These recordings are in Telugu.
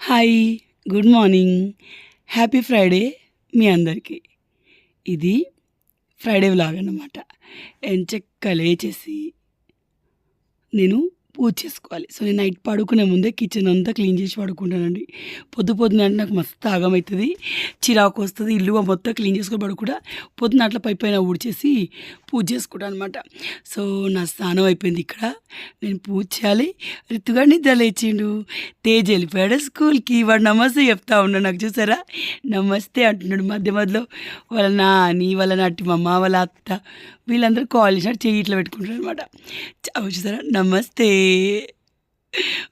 Hi good morning. Happy Friday మీ అందరికీ. ఇది ఫ్రైడే వ్లాగ్ అన్నమాట. ఎంచక్క లేచేసి నేను పూజ చేసుకోవాలి సో నేను నైట్ పడుకునే ముందే కిచెన్ అంతా క్లీన్ చేసి పడుకుంటానండి. పొద్దు పొద్దున అంటే నాకు మస్తు ఆగమవుతుంది చిరాకు వస్తుంది. ఇల్లు మొత్తం క్లీన్ చేసుకొని పడుకుంటా. పొద్దున అట్లా పై పైన ఊడ్చేసి పూజ చేసుకుంటాను అనమాట సో నా స్నానం అయిపోయింది ఇక్కడ. నేను పూజ చేయాలి. రితుగా నిద్ర లేచిండు. తేజ్ వెళ్ళిపోయాడు స్కూల్కి వాడు నమస్తే చెప్తా ఉన్నాడు. నాకు చూసారా? నమస్తే అంటున్నాడు. మధ్య మధ్యలో వాళ్ళ నాని వాళ్ళ మా మమ్మ వాళ్ళ అత్త వీళ్ళందరూ కాల్ చేసినట్టు చెయ్యి ఇట్లా పెట్టుకుంటారు అనమాట చూసారా? నమస్తే.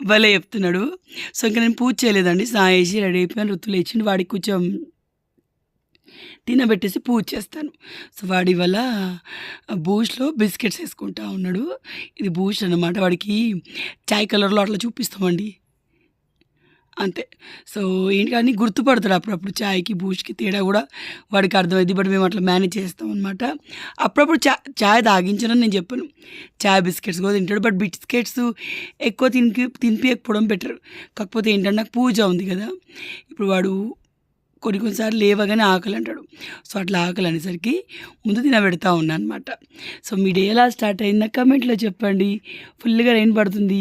భలే చెప్తున్నాడు. సో ఇంకా నేను పూజ చేయలేదండి. సాయేసి రెడీ అయిపోయాను. రుతులు లేచిండు. వాడికి కొంచెం తినబెట్టేసి పూజ చేస్తాను. సో వాడి వల్ల బూస్ట్లో బిస్కెట్స్ వేసుకుంటా ఉన్నాడు. ఇది బూస్ట్ అనమాట వాడికి చాయ్ కలర్లో అట్లా చూపిస్తామండి. అంతే. సో ఏంటి కానీ గుర్తుపడతాడు అప్పుడప్పుడు చాయ్కి బూస్ట్కి తేడా కూడా వాడికి అర్థమైంది బట్ మేము అట్లా మేనేజ్ చేస్తాం అనమాట అప్పుడప్పుడు చా చాయ్ తాగించనని నేను చెప్పాను. చాయ్ బిస్కెట్స్ కూడా తింటాడు. బట్ బిస్కెట్స్ ఎక్కువ తినిపి తినిపించకపోవడం బెటర్. కాకపోతే ఏంటంటే నాకు పూజ ఉంది కదా. ఇప్పుడు వాడు కొన్ని కొన్నిసార్లు లేవగానే ఆకలి అంటాడు సో అట్లా ఆకలి అనేసరికి ముందు తినబెడతా ఉన్నా అనమాట సో మీ డే ఎలా స్టార్ట్ అయిందా? కమెంట్లో చెప్పండి. ఫుల్గా రెయిన్ పడుతుంది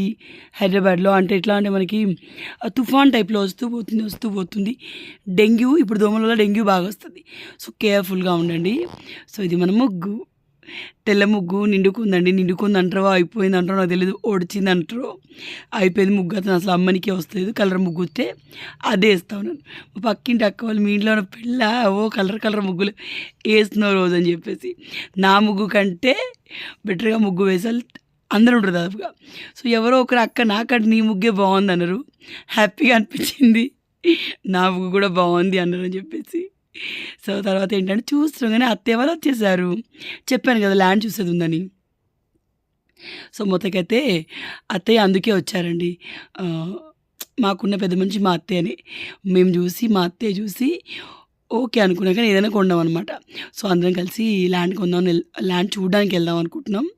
హైదరాబాద్లో. అంటే ఎట్లా అంటే మనకి తుఫాన్ టైప్లో వస్తూ పోతుంది వస్తూ పోతుంది. డెంగ్యూ ఇప్పుడు దోమల వల్ల డెంగ్యూ బాగా వస్తుంది. సో కేర్ఫుల్గా ఉండండి. సో ఇది మన ముగ్గు. తెల్ల ముగ్గు నిండుకుందండి నిండుకుంది అంటారో అయిపోయింది అంటారో నాకు తెలియదు ఓడిచింది అంటారో అయిపోయింది ముగ్గు అతను అసలు అమ్మనికి వస్తలేదు కలర్ ముగ్గు వస్తే అదే వేస్తా ఉన్నాను మా పక్కింటి అక్క వాళ్ళు మీ ఇంట్లో ఉన్న పిల్ల ఓ కలర్ కలర్ ముగ్గులు వేస్తున్నావు రోజు అని చెప్పేసి. నా ముగ్గు కంటే బెటర్గా ముగ్గు వేసాలి అందరూ ఉంటారు దాదాపుగా. సో ఎవరో ఒకరు అక్క నాకంటే నీ ముగ్గే బాగుంది అన్నారు. హ్యాపీగా అనిపించింది. నా ముగ్గు కూడా బాగుంది అన్నారు అని చెప్పేసి. సో తర్వాత ఏంటంటే చూస్తుండగానే అత్తయ్య వాళ్ళు వచ్చేసారు. చెప్పాను కదా ల్యాండ్ చూసేది ఉందని. సో మొత్తకైతే అత్తయ్య అందుకే వచ్చారండి. మాకున్న పెద్ద మనిషి మా అత్తయ్యని. మేము చూసి మా అత్తయ్య చూసి ఓకే అనుకున్నాక ఏదైనా కొందాం అనమాట సో అందరం కలిసి ల్యాండ్ కొందాం ల్యాండ్ చూడడానికి వెళ్దాం అనుకుంటున్నాం.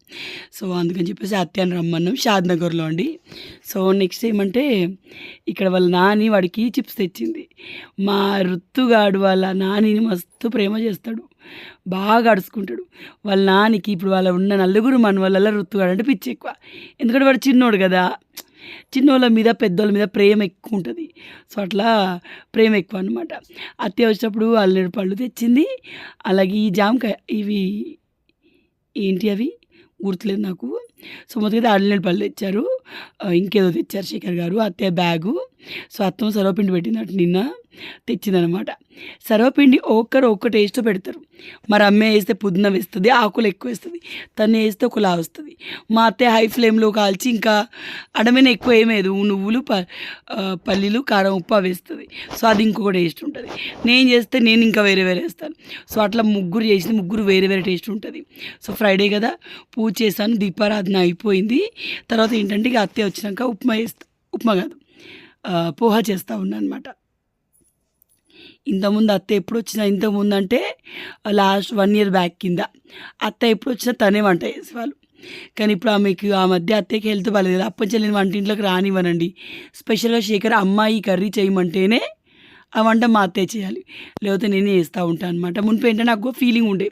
సో అందుకని చెప్పేసి అత్తయ్యని రమ్మన్నాం. షాద్ నగర్లో అండి. సో నెక్స్ట్ ఏమంటే ఇక్కడ వాళ్ళ నాని వాడికి చిప్స్ తెచ్చింది. మా రుత్తుగాడు వాళ్ళ నానిని మస్తు ప్రేమ చేస్తాడు. బాగా అడుచుకుంటాడు వాళ్ళ నానికి ఇప్పుడు వాళ్ళ ఉన్న నలుగురు మన వాళ్ళ రుత్తుగాడు అంటే పిచ్చి ఎక్కువ ఎందుకంటే వాడు చిన్నోడు కదా. చిన్నోళ్ళ మీద పెద్దోళ్ళ మీద ప్రేమ ఎక్కువ ఉంటుంది సో అట్లా ప్రేమ ఎక్కువ అనమాట అత్తయ్య వచ్చినప్పుడు అల్లెడు పళ్ళు తెచ్చింది. అలాగే ఈ జామకాయ ఇవి ఏంటి అవి? గుర్తులేదు నాకు. సో మొత్తం అల్లెడు పళ్ళు తెచ్చారు. ఇంకేదో తెచ్చారు శేఖర్ గారు అత్తయ్య బ్యాగు. సో అత్తం సర్వపిండి పెట్టినట్టు నిన్న తెచ్చిందనమాట సర్వపిండి ఒక్కరు ఒక్క టేస్ట్ పెడతారు. మరి అమ్మే వేస్తే పుదీనా వేస్తుంది ఆకులు ఎక్కువ వేస్తుంది తను వేస్తే ఒకలా వస్తుంది. మా అత్తయ్య హై ఫ్లేమ్లో కాల్చి ఇంకా అడమైన ఎక్కువ ఏమేదు నువ్వులు ప పల్లీలు కారం ఉప్పు వేస్తుంది. సో అది ఇంకొక టేస్ట్ ఉంటుంది. నేను చేస్తే నేను ఇంకా వేరే వేరే వేస్తాను. సో అట్లా ముగ్గురు చేసి ముగ్గురు వేరే వేరే టేస్ట్ ఉంటుంది. సో ఫ్రైడే కదా పూజ చేశాను దీపారాధన అయిపోయింది. తర్వాత ఏంటంటే ఇక అత్తయ్య వచ్చినాక ఉప్మా వేస్తా ఉప్మా కాదు పోహ చేస్తూ ఉన్నాను అనమాట ఇంతకుముందు అత్త ఎప్పుడు వచ్చినా ఇంతకుముందు అంటే లాస్ట్ వన్ ఇయర్ బ్యాక్ కింద. అత్త ఎప్పుడు వచ్చినా తనే వంట చేసేవాళ్ళు. కానీ ఇప్పుడు ఆమెకు ఆ మధ్య అత్తయ్యకి హెల్త్ బాగాలేదు అప్పటి చెల్లిని వంటింట్లోకి రానివ్వనండి. స్పెషల్గా శేఖర్ అమ్మాయి కర్రీ చేయమంటేనే ఆ వంట మా అత్తయ్య చేయాలి. లేకపోతే నేనే చేస్తూ ఉంటాను అనమాట మునుపు ఏంటంటే నాకు ఫీలింగ్ ఉండే.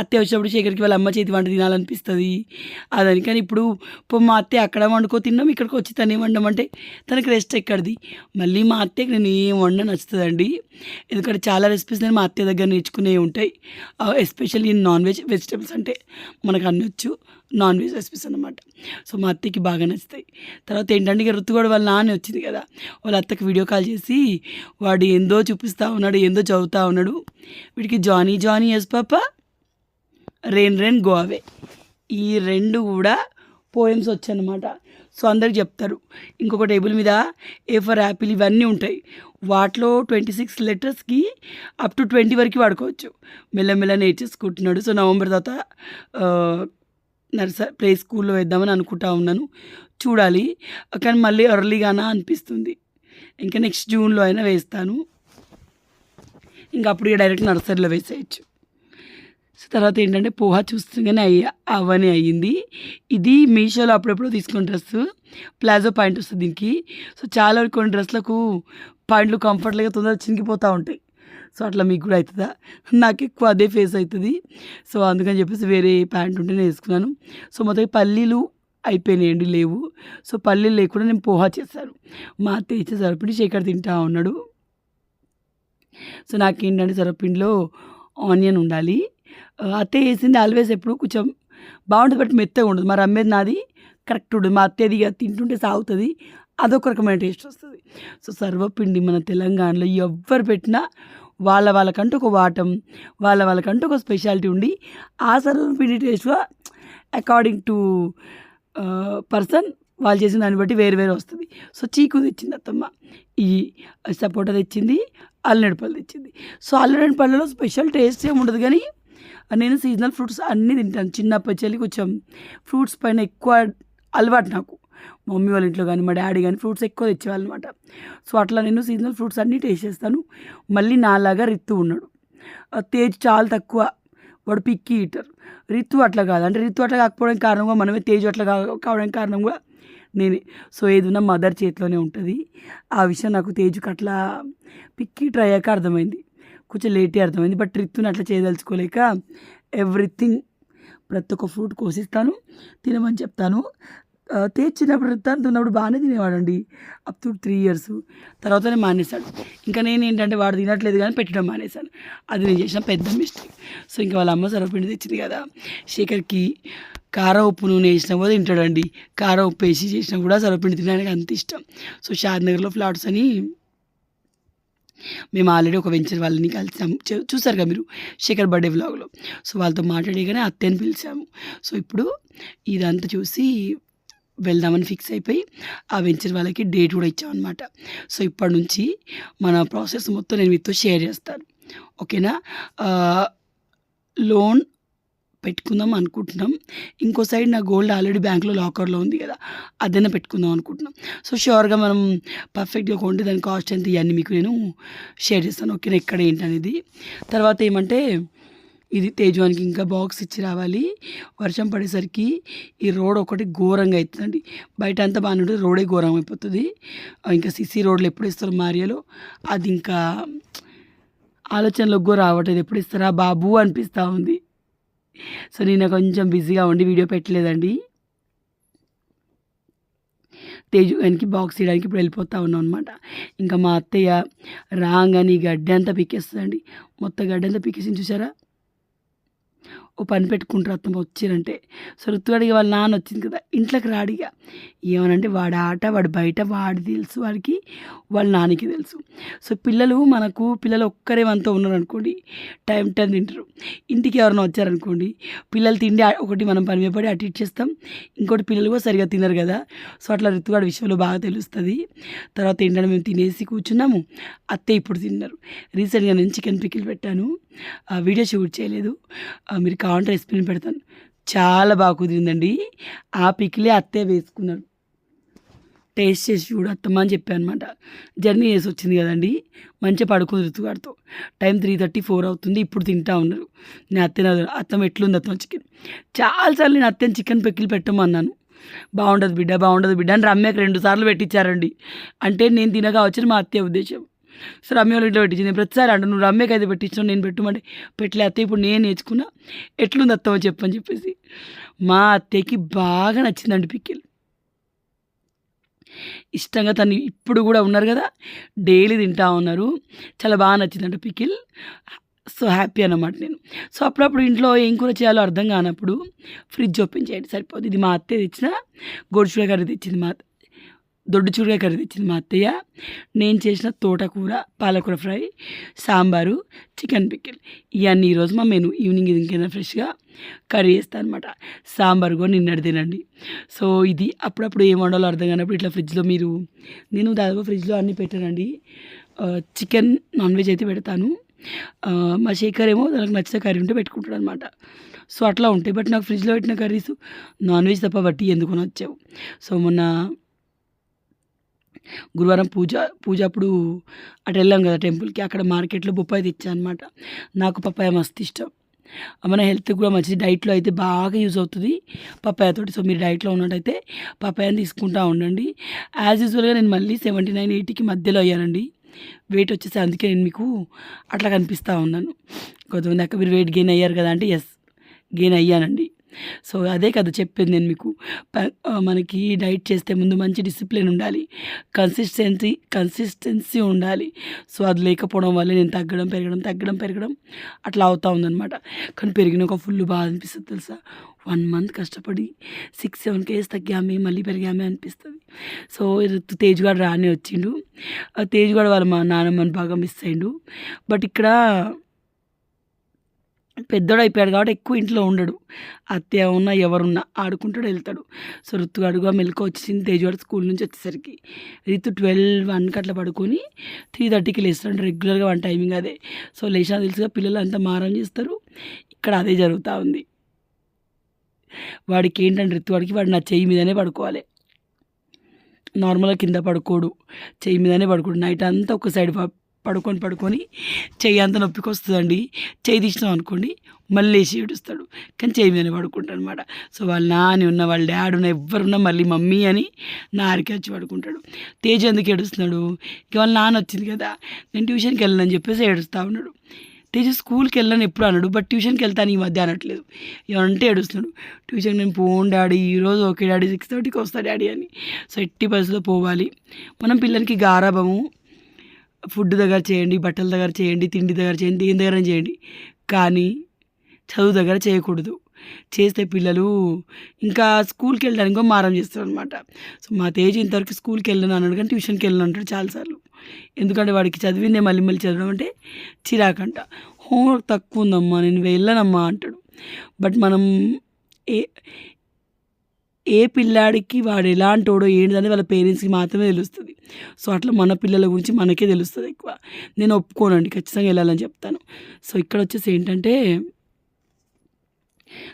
అత్తే వచ్చినప్పుడు శేఖర్కి వాళ్ళ అమ్మ చేతి వంట తినాలనిపిస్తుంది. అదని కానీ ఇప్పుడు మా అత్తే అక్కడ వండుకో తిన్నాం ఇక్కడికి వచ్చి తను ఏం వండమంటే తనకి రెస్ట్ ఎక్కడిది? మళ్ళీ మా అత్తయ్యకి నేను ఏం వండ నచ్చుతుందండి. ఎందుకంటే చాలా రెసిపీస్ నేను మా అత్తయ్య దగ్గర నేర్చుకునే ఉంటాయి. ఎస్పెషల్లీ నాన్ వెజ్ వెజిటేబుల్స్ అంటే మనకు అనొచ్చు నాన్ వెజ్ రెసిపీస్ అనమాట సో మా అత్తయ్యకి బాగా నచ్చుతాయి. తర్వాత ఏంటంటే ఇక కూడా వాళ్ళ నాన్న వచ్చింది కదా వాళ్ళ అత్తకి వీడియో కాల్ చేసి వాడు ఏందో చూపిస్తూ ఉన్నాడు ఏందో చదువుతూ ఉన్నాడు. వీడికి Johnny Johnny yes papa. Rain rain go away ఈ రెండు కూడా పోయమ్స్ వచ్చాయన్నమాట సో అందరికి చెప్తారు. ఇంకొక టేబుల్ మీద ఏ ఫర్ యాపిల్ ఇవన్నీ ఉంటాయి. వాటిలో ట్వంటీ సిక్స్ లెటర్స్కి అప్ టు ట్వంటీ వరకు వాడుకోవచ్చు. మెల్లమెల్ల నేర్చేసుకుంటున్నాడు సో నవంబర్ తర్వాత నర్సరీ ప్లే స్కూల్లో వేద్దామని అనుకుంటా ఉన్నాను. చూడాలి. కానీ మళ్ళీ ఎర్లీగానా అనిపిస్తుంది. ఇంకా నెక్స్ట్ జూన్లో అయినా వేస్తాను. ఇంకా అప్పుడు డైరెక్ట్ నర్సరీలో వేసేయచ్చు. సో తర్వాత ఏంటంటే పోహా చూస్తుండగానే అయ్యి అవని అయ్యింది. ఇది మీషోలో అప్పుడప్పుడు తీసుకున్న డ్రెస్ ప్లాజో పాయింట్ వస్తుంది దీనికి. సో చాలా వరకు కొన్ని డ్రెస్లకు పాయింట్లు కంఫర్ట్గా తొందరగా చినిగిపోతూ ఉంటాయి. సో అట్లా మీకు కూడా అవుతుందా? నాకు ఎక్కువ అదే ఫేస్ అవుతుంది. సో అందుకని చెప్పేసి వేరే ప్యాంట్ ఉంటే నేను వేసుకున్నాను. సో మొత్తం పల్లీలు అయిపోయినాయండి లేవు. సో పల్లీలు లేకుండా నేను పోహా చేశాను. మా అత్త ఇచ్చే సరపిండి శేఖర్ తింటా ఉన్నాడు. సో నాకేంటంటే సరపిండిలో ఆనియన్ ఉండాలి. అత్తయ్య వేసింది ఆల్వేస్ ఎప్పుడు కొంచెం బాగుంటుంది బట్ మెత్తగా ఉండదు. మరి అమ్మేది నాది కరెక్ట్ ఉండదు మా అత్తయ్యది తింటుంటే సాగుతుంది. అదొక రకమైన టేస్ట్ వస్తుంది. సో సర్వపిండి మన తెలంగాణలో ఎవ్వరు పెట్టినా వాళ్ళ వాళ్ళకంటూ ఒక వాటం వాళ్ళ వాళ్ళకంటూ ఒక స్పెషాలిటీ ఉండి ఆ సర్వపిండి టేస్ట్గా అకార్డింగ్ టు పర్సన్ వాళ్ళు చేసిన దాన్ని బట్టి వేరు వేరే వస్తుంది. సో చీకు తెచ్చింది అత్తమ్మ. ఈ సపోటా తెచ్చింది అల్లనడి పళ్ళు తెచ్చింది. సో అల్లనడి పళ్ళలో స్పెషల్ టేస్ట్ ఏమి ఉండదు కానీ నేను సీజనల్ ఫ్రూట్స్ అన్నీ తింటాను. చిన్నప్పటి చెల్లి కొంచెం ఫ్రూట్స్ పైన ఎక్కువ అలవాటు నాకు. మమ్మీ వాళ్ళ ఇంట్లో కానీ మా డాడీ కానీ ఫ్రూట్స్ ఎక్కువ తెచ్చేవాళ్ళు అనమాట సో అట్లా నేను సీజనల్ ఫ్రూట్స్ అన్నీ టేస్ట్ చేస్తాను. మళ్ళీ నాలాగా రిత్తు ఉన్నాడు. తేజ్ చాలా తక్కువ. వాడు పిక్కి ఈటర్. రిత్తు అట్లా కాదు. అంటే రిత్తు అట్లా కాకపోవడానికి కారణంగా మనమే తేజు అట్లా కావడానికి కారణం కూడా నేనే. సో ఏదైనా మదర్ చేతిలోనే ఉంటుంది. ఆ విషయం నాకు తేజుకి అట్లా పిక్కి ట్రై అయ్యాక అర్థమైంది. కొంచెం లేటే అర్థమైంది బట్ రిత్తుని అట్లా చేయదలుచుకోలేక ఎవ్రీథింగ్ ప్రతి ఒక్క ఫ్రూట్ కోసిస్తాను తినమని చెప్తాను. తెచ్చినప్పుడు తేజ్ చిన్నప్పుడు ఉన్నప్పుడు బాగానే తినేవాడండి అప్ టు త్రీ ఇయర్స్. తర్వాతనే మానేశాడు. ఇంకా నేను ఏంటంటే వాడు తినట్లేదు కానీ పెట్టడం మానేశాను. అది నేను చేసిన పెద్ద మిస్టేక్. సో ఇంకా వాళ్ళ అమ్మ సర్వపిండి తెచ్చింది కదా శేఖర్కి కార ఉప్పు నూనె వేసినా కూడా తింటాడండి. కార ఉప్పు వేసి చేసినా కూడా సర్వపిండి తినడానికి అంత ఇష్టం. సో షాద్ నగర్లో ఫ్లాట్స్ అని మేము ఆల్రెడీ ఒక వెంచర్ వాళ్ళని కలిసాం. చూ- చూసారు కదా మీరు శేఖర్ బర్త్డే వ్లాగ్లో. సో వాళ్ళతో మాట్లాడగానే అత్తని పిలిచాము. సో ఇప్పుడు ఇదంతా చూసి వెళ్దామని ఫిక్స్ అయిపోయి ఆ వెంచర్ వాళ్ళకి డేట్ కూడా ఇచ్చామన్నమాట. సో ఇప్పటి నుంచి మన ప్రాసెస్ మొత్తం నేను మీతో షేర్ చేస్తాను. ఓకేనా? లోన్ పెట్టుకుందాం అనుకుంటున్నాం. ఇంకో సైడ్ నా గోల్డ్ ఆల్రెడీ బ్యాంక్లో లాకర్లో ఉంది కదా అదైనా పెట్టుకుందాం అనుకుంటున్నాం. సో షూర్గా మనం పర్ఫెక్ట్గా కొంటే దాని కాస్ట్ ఎంత ఇవన్నీ మీకు నేను షేర్ చేస్తాను. ఓకే ఎక్కడ ఏంటనేది తర్వాత ఏమంటే ఇది తేజవానికి ఇంకా బాక్స్ ఇచ్చి రావాలి. వర్షం పడేసరికి ఈ రోడ్ ఒకటి ఘోరంగా అవుతుందండి బయట అంతా బాగానే ఉంటుంది రోడే ఘోరం అయిపోతుంది. ఇంకా సిసి రోడ్లు ఎప్పుడు ఇస్తారు మారియాలో? అది ఇంకా ఆలోచనలకు కూడా రావట్లేదు. ఎప్పుడు ఇస్తారా బాబు అనిపిస్తూ ఉంది. సో నేను కొంచెం బిజీగా ఉండి వీడియో పెట్టలేదండి. తేజు గానికి బాక్స్ ఇవ్వడానికి ఇప్పుడు వెళ్ళిపోతా ఉన్నాం అనమాట ఇంకా మా అత్తయ్య రాగానే అని గడ్డి అంతా పీకేస్తుందండి. మొత్తం గడ్డి అంతా పీకేసి చూసారా? ఓ పని పెట్టుకుంటారు అత్తమ్మ వచ్చిరంటే. సో ఋతువాడికి వాళ్ళ నాన్న వచ్చింది కదా ఇంట్లోకి రాడిగా ఏమనంటే వాడి ఆట వాడు బయట వాడి తెలుసు వాడికి వాళ్ళ నాన్నకి తెలుసు. సో పిల్లలు మనకు పిల్లలు ఒక్కరే మనతో ఉన్నారు అనుకోండి టైం టైం తింటారు. ఇంటికి ఎవరైనా వచ్చారనుకోండి పిల్లలు తిండి ఒకటి మనం పని పడి అటు ఇటు చేస్తాం ఇంకోటి పిల్లలు కూడా సరిగా తినరు కదా. సో అట్లా ఋతువాడి విషయంలో బాగా తెలుస్తుంది. తర్వాత ఏంటంటే మేము తినేసి కూర్చున్నాము అత్తే ఇప్పుడు తిన్నారు. రీసెంట్గా నేను చికెన్ పికిల్ పెట్టాను. ఆ వీడియో షూట్ చేయలేదు. మీరు కావాలంటే రెసిపీని పెడతాను. చాలా బాగా కుదిరిందండి. ఆ పికిలే అత్తే వేసుకున్నాడు. టేస్ట్ చేసి చూడు అత్తమ్మ అని చెప్పాను అనమాట జర్నీ చేసి వచ్చింది కదండి. మంచిగా పడుకుంది ఋతుగాడితో టైం త్రీ థర్టీ ఫోర్ అవుతుంది. ఇప్పుడు తింటా ఉన్నారు. నేను అత్తని అత్తమ్మ ఎట్లుంది అత్తమ్మ చికెన్? చాలాసార్లు నేను అత్తని చికెన్ పెక్కిలు పెట్టమన్నాను. బాగుండదు బిడ్డ బాగుండదు బిడ్డ అని రమ్యకి రెండు సార్లు పెట్టించారండి. అంటే నేను తినగా వచ్చిన మా అత్తయ్య ఉద్దేశం. సో రమ్య వాళ్ళు ఇంట్లో పెట్టించింది. ప్రతిసారి అంట నువ్వు రమ్యకి అయితే పెట్టించావు నేను పెట్టమంటే పెట్టలే అత్తయ్య ఇప్పుడు నేను నేర్చుకున్నా. ఎట్లుంది అత్తమ్మ చెప్పని చెప్పేసి. మా అత్తయ్యకి బాగా నచ్చిందండి పిక్కిల్. ఇష్టంగా తను ఇప్పుడు కూడా ఉన్నారు కదా డైలీ తింటా ఉన్నారు. చాలా బాగా నచ్చిందంట పికిల్ సో హ్యాపీ అన్నమాట నేను. సో అప్పుడప్పుడు ఇంట్లో ఏం కూర చేయాలో అర్థం కానప్పుడు ఫ్రిడ్జ్ ఓపెన్ చేయండి సరిపోతుంది ఇది మా అత్తయ్య తెచ్చిన గొడుచుగా కర్రీ తెచ్చింది మా దొడ్డు చూడగా కర్రీ తెచ్చింది మా అత్తయ్య. నేను చేసిన తోటకూర పాలకూర ఫ్రై సాంబారు చికెన్ పిక్కిల్. ఇవన్నీ ఈరోజు మా మెను ఈవినింగ్ ఇది ఇంకైనా ఫ్రెష్గా కర్రీ చేస్తాను అనమాట సాంబార్ కూడా నిన్నటి తినండి. సో ఇది అప్పుడప్పుడు ఏం వండాలో అర్థం కానప్పుడు ఇట్లా ఫ్రిడ్జ్లో మీరు నేను దాదాపు ఫ్రిడ్జ్లో అన్నీ పెట్టానండి. చికెన్ నాన్ వెజ్ అయితే పెడతాను. మా శేఖర్ ఏమో తనకు నచ్చిన కర్రీ ఉంటే పెట్టుకుంటాడు అనమాట సో అట్లా ఉంటాయి బట్ నాకు ఫ్రిడ్జ్లో పెట్టిన కర్రీస్ నాన్ వెజ్ తప్ప బట్టి ఎందుకు నచ్చావు. సో మొన్న గురువారం పూజ పూజ అప్పుడు అటు వెళ్ళాం కదా టెంపుల్కి అక్కడ మార్కెట్లో బొప్పాయి తెచ్చాను అనమాట నాకు పప్పాయ మస్తు ఇష్టం మన హెల్త్‌కి కూడా మంచిది. డైట్‌లో అయితే బాగా యూజ్ అవుతుంది పప్పాయతోటి సో, మీరు డైట్‌లో ఉన్నట్టయితే పప్పాయని తీసుకుంటా ఉండండి. యాజ్ యూజువల్‌గా నేను మళ్ళీ 79, 80కి మధ్యలో అయ్యానండి. వెయిట్ వచ్చేసి అందుకే నేను మీకు అట్లా కనిపిస్తూ ఉన్నాను. కొంతమంది అక్క మీరు వెయిట్ గెయిన్ అయ్యారు కదా! అంటే ఎస్ గెయిన్ అయ్యానండి. సో, అదే కదా చెప్పింది నేను మీకు. ప మనకి డైట్ చేస్తే ముందు మంచి డిసిప్లిన్ ఉండాలి. కన్సిస్టెన్సీ కన్సిస్టెన్సీ ఉండాలి. సో, అది లేకపోవడం వల్ల నేను తగ్గడం, పెరగడం, తగ్గడం, పెరగడం అట్లా అవుతా ఉందనమాట. కానీ పెరిగినాక ఫుల్ బాధ అనిపిస్తుంది తెలుసా? వన్ మంత్ కష్టపడి 6, 7 కేజీస్ తగ్గామే, మళ్ళీ పెరిగామే అనిపిస్తుంది సో, తేజ్గాడు తేజ్ రానే వచ్చిండు. తేజ్గాడు వాళ్ళ మా నానమ్మని బాగా మిస్ అయిండు. బట్ ఇక్కడ పెద్దోడయిపోయాడు కాబట్టి ఎక్కువ ఇంట్లో ఉండడు. అత్తయ్య ఉన్నా, ఎవరున్నా ఆడుకుంటాడు, వెళ్తాడు సో, రుతుగాడుగా మెలకు వచ్చేసింది తేజుగాడు స్కూల్ నుంచి వచ్చేసరికి. రితు 12, 1కి అట్లా పడుకొని 3:30కి లేస్తాడు. రెగ్యులర్‌గా వన్ టైమింగ్ అదే. సో, లేచినా తెలుసుగా పిల్లలు అంతా మారం చేస్తారు. ఇక్కడ అదే జరుగుతూ ఉంది. వాడికి ఏంటంటే రితుగాడికి వాడు నా చెయ్యి మీదనే పడుకోవాలి. నార్మల్‌గా కింద పడుకోడు. చెయ్యి మీదనే పడుకోడు. నైట్ అంతా ఒక సైడ్ ప పడుకొని, పడుకొని చెయ్యి అంతా వస్తుందండి చేయి తీసినాం అనుకోండి మళ్ళీ వేసి ఏడుస్తాడు. కానీ చేయి మీద పడుకుంటాడు అనమాట సో, వాళ్ళ నాని ఉన్న, వాళ్ళ డాడీ ఉన్న, ఎవ్వరున్నా మళ్ళీ మమ్మీ అని నా వచ్చి పడుకుంటాడు. తేజ్ ఎందుకు ఏడుస్తున్నాడు? ఇక వాళ్ళ నాన్న వచ్చింది కదా! నేను ట్యూషన్‌కి వెళ్ళనని చెప్పేసి ఏడుస్తా ఉన్నాడు. తేజు స్కూల్‌కి వెళ్ళను ఎప్పుడు అన్నాడు బట్ ట్యూషన్‌కి వెళ్తాను ఈ మధ్య అనట్లేదు. ఏమంటే ఏడుస్తున్నాడు. ట్యూషన్‌కి నేను పోను డాడీ ఈరోజు ఓకే డాడీ 6:30కి వస్తా డాడీ అని. సో, ఎట్టి పరిస్థితిలో పోవాలి. మనం పిల్లలకి గారాభము ఫుడ్ దగ్గర చేయండి, బట్టల దగ్గర చేయండి, తిండి దగ్గర చేయండి, దేని దగ్గర చేయండి. కానీ చదువు దగ్గర చేయకూడదు. చేస్తే పిల్లలు ఇంకా స్కూల్‌కి వెళ్ళడానికి మారం చేస్తారు అనమాట సో, మా తేజ్ ఇంతవరకు స్కూల్‌కి వెళ్ళను అన్నాడు కానీ ట్యూషన్‌కి వెళ్ళను అంటాడు చాలాసార్లు ఎందుకంటే వాడికి చదివిందే మళ్ళీ మళ్ళీ చదవడం అంటే చిరాకంట. హోంవర్క్ తక్కువ ఉందమ్మా నేను వెళ్ళనమ్మా అంటాడు. బట్ మనం ఏ ఏ పిల్లాడికి వాడు ఎలాంటోడో ఏంటిదనేది వాళ్ళ పేరెంట్స్‌కి మాత్రమే తెలుస్తుంది సో, అట్లా మన పిల్లల గురించి మనకే తెలుస్తుంది ఎక్కువ. నేను ఒప్పుకోనండి ఖచ్చితంగా వెళ్ళాలని చెప్తాను. సో, ఇక్కడ వచ్చేసి ఏంటంటే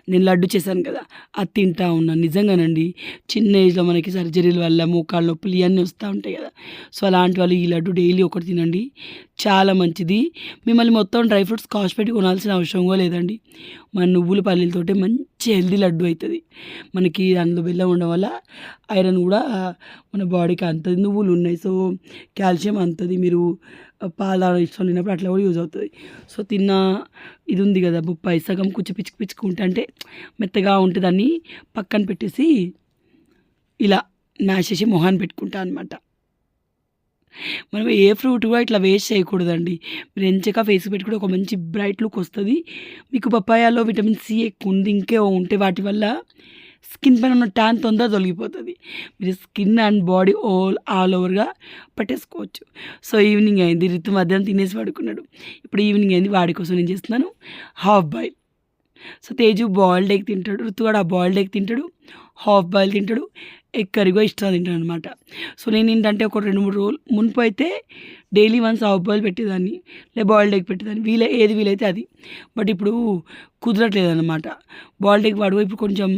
నేను లడ్డు చేశాను కదా! అది తింటా ఉన్నాను. నిజంగానండి చిన్న ఏజ్‌లో మనకి సర్జరీల వల్ల మోకాళ్ళ నొప్పులు ఇవన్నీ వస్తూ ఉంటాయి కదా! సో, అలాంటి వాళ్ళు ఈ లడ్డు డైలీ ఒకటి తినండి. చాలా మంచిది. మిమ్మల్ని మొత్తం డ్రై ఫ్రూట్స్ కాస్ట్ పెట్టి కొనాల్సిన అవసరం కూడా లేదండి. మన నువ్వుల పల్లీలతోటే మంచి హెల్దీ లడ్డు అవుతుంది మనకి అందులో బెల్లం ఉండడం వల్ల ఐరన్ కూడా మన బాడీకి అంతది. నువ్వులు ఉన్నాయి. సో, కాల్షియం అంతది. మీరు పాలు ఇష్టం లేనప్పుడు అట్లా కూడా యూజ్ అవుతుంది సో, తిన్న ఇది ఉంది కదా! బొప్పాయి సగం కుచ్చి పిచ్చుకు పిచ్చుకుంటే అంటే మెత్తగా ఉంటుందని పక్కన పెట్టేసి ఇలా మ్యాష్ చేసి మొహాన్ని పెట్టుకుంటా అనమాట. మనం ఏ ఫ్రూట్ కూడా ఇట్లా వేస్ట్ చేయకూడదండి. మీరు ఎంచక ఫేస్ పెట్టుకుంటే ఒక మంచి బ్రైట్ లుక్ వస్తుంది మీకు పప్పాయాలో విటమిన్ సి ఎక్కువ ఉంది. ఇంకే ఉంటే వాటి వల్ల స్కిన్ పైన ఉన్న ట్యాన్ తొందరగా తొలగిపోతుంది మీరు skin and body all all ఓవర్‌గా పట్టేసుకోవచ్చు. సో, ఈవినింగ్ అయింది. రితు మధ్యాహ్నం తినేసి పడుకున్నాడు. ఇప్పుడు ఈవినింగ్ అయింది. వాడి కోసం నేను చేస్తున్నాను half boil. So, Teju boiled egg తింటాడు. రితుగాడు ఆ బాయిల్డ్ ఎగ్ తింటాడు. హాఫ్ బాయిల్ తింటాడు. ఎక్కరిగో ఇష్టం తింటాను అనమాట సో నేను ఏంటంటే ఒక 2, 3 రోజులు మునుపు అయితే డైలీ వన్స్ ఆఫ్ బాయిల్ పెట్టేదాన్ని. లేదా బాయిల్డ్ ఎగ్ పెట్టేదాన్ని. వీలై ఏది వీలైతే అది. బట్ ఇప్పుడు కుదరట్లేదనమాట. బాయిల్డ్ ఎగ్ వాడు ఇప్పుడు కొంచెం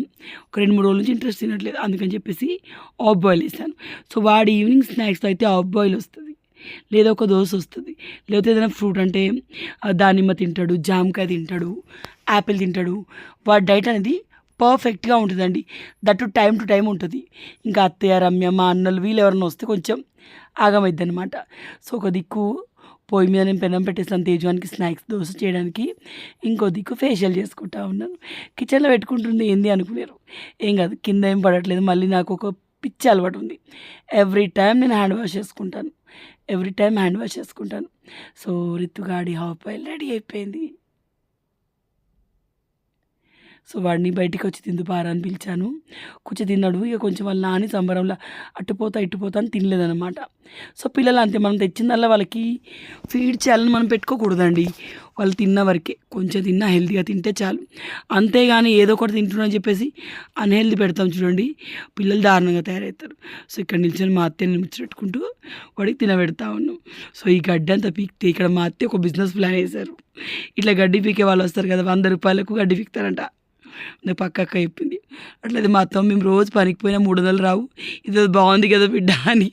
ఒక 2, 3 రోజుల నుంచి ఇంట్రెస్ట్ తినట్లేదు. అందుకని చెప్పేసి ఆఫ్ బాయిల్ ఇస్తాను సో, వాడి ఈవినింగ్ స్నాక్స్‌లో అయితే ఆఫ్ బాయిల్ వస్తుంది లేదా ఒక దోశ వస్తుంది లేకపోతే ఏదైనా ఫ్రూట్ అంటే దానిమ్మ తింటాడు, జామకాయ తింటాడు, యాపిల్ తింటాడు. వాడి డైట్ అనేది పర్ఫెక్ట్‌గా ఉంటుందండి దట్ టు టు టైం ఉంటుంది ఇంకా అత్తయ్య, రమ్య, మా అన్నలు వీళ్ళు ఎవరైనా వస్తే కొంచెం ఆగమైద్దనమాట. సో, ఒక దిక్కు పొయ్యి మీద నేను పెనం పెట్టేసాను తేజువానికి స్నాక్స్ దోశ చేయడానికి. ఇంకో దిక్కు ఫేషియల్ చేసుకుంటా ఉన్నాను. కిచెన్‌లో పెట్టుకుంటుంది ఏంది అనుకునేరు. ఏం కాదు కింద ఏం పడట్లేదు. మళ్ళీ నాకు ఒక పిచ్చి అలవాటు ఉంది. ఎవ్రీ టైం నేను హ్యాండ్ వాష్ చేసుకుంటాను. ఎవ్రీ టైం హ్యాండ్ వాష్ చేసుకుంటాను. సో, రితుగాడి హాఫ్ ఆయిల్ రెడీ అయిపోయింది. సో, వాడిని బయటికొచ్చి తిందుపారా అని పిలిచాను. కూర్చో తిన్నాడు. ఇక కొంచెం వాళ్ళ నాని సంబరంలో అట్టుపోతా ఇట్టుపోతా అని తినలేదనమాట. సో, పిల్లలు అంతే మనం తెచ్చిందల్లా వాళ్ళకి ఫీడ్ చేయాలని మనం పెట్టుకోకూడదండి. వాళ్ళు తిన్న వరకే. కొంచెం తిన్నా హెల్తీగా తింటే చాలు. అంతేగాని ఏదో ఒకటి తింటున్నారని చెప్పేసి అన్‌హెల్తీ పెడతాం చూడండి. పిల్లలు దారుణంగా తయారవుతారు. సో, ఇక్కడ నిల్చొని మా అత్తయ్యని పెట్టుకుంటూ వాడికి తినబెడతా ఉన్నాం. సో, ఈ గడ్డి అంతా పీకితే ఇక్కడ మా అత్తే ఒక బిజినెస్ ప్లాన్ వేశారు ఇట్లా గడ్డి పీకే వాళ్ళు వస్తారు కదా! వంద రూపాయలకు గడ్డి పీకుతారంట. నాకు పక్క అక్క చెప్పింది. అట్లయితే మా అత్తమ్మ మేము రోజు పనికి పోయినా 300 రావు. ఇది బాగుంది కదా బిడ్డ అని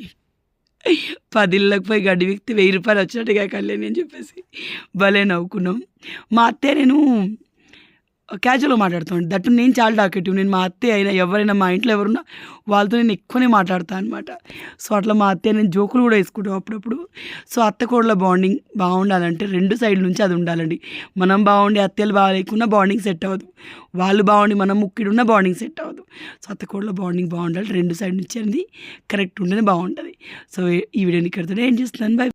10 పోయి గడ్డి వ్యక్తి వెయ్యి రూపాయలు వచ్చినట్టుగా కళ్యాణి అని చెప్పేసి భలే నవ్వుకున్నాం. మా అత్తే నేను క్యాజువల్గా మాట్లాడుతాం దట్టు నేను చాలా డాకెటివ్ నేను మా అత్తయ్య అయినా ఎవరైనా మా ఇంట్లో ఎవరున్నా వాళ్ళతో నేను ఎక్కువనే మాట్లాడతాను అనమాట సో అట్లా మా అత్తయ్య నేను జోకులు కూడా వేసుకుంటాం అప్పుడప్పుడు. సో అత్త కోడల బాండింగ్ బాగుండాలంటే రెండు సైడ్ల నుంచి అది ఉండాలండి. మనం బాగుండి అత్తయ్యలు బాగాలేకున్నా బాండింగ్ సెట్ అవ్వదు. వాళ్ళు బాగుండి మనం ముక్కిడున్న బాండింగ్ సెట్ అవ్వదు. సో అత్త కోడల బాండింగ్ బాగుండాలి. రెండు సైడ్ నుంచి అనేది కరెక్ట్ ఉంటేనే బాగుంటుంది. సో ఈ వీడియోని ఇక్కడితో ఏం చేస్తున్నాను. బై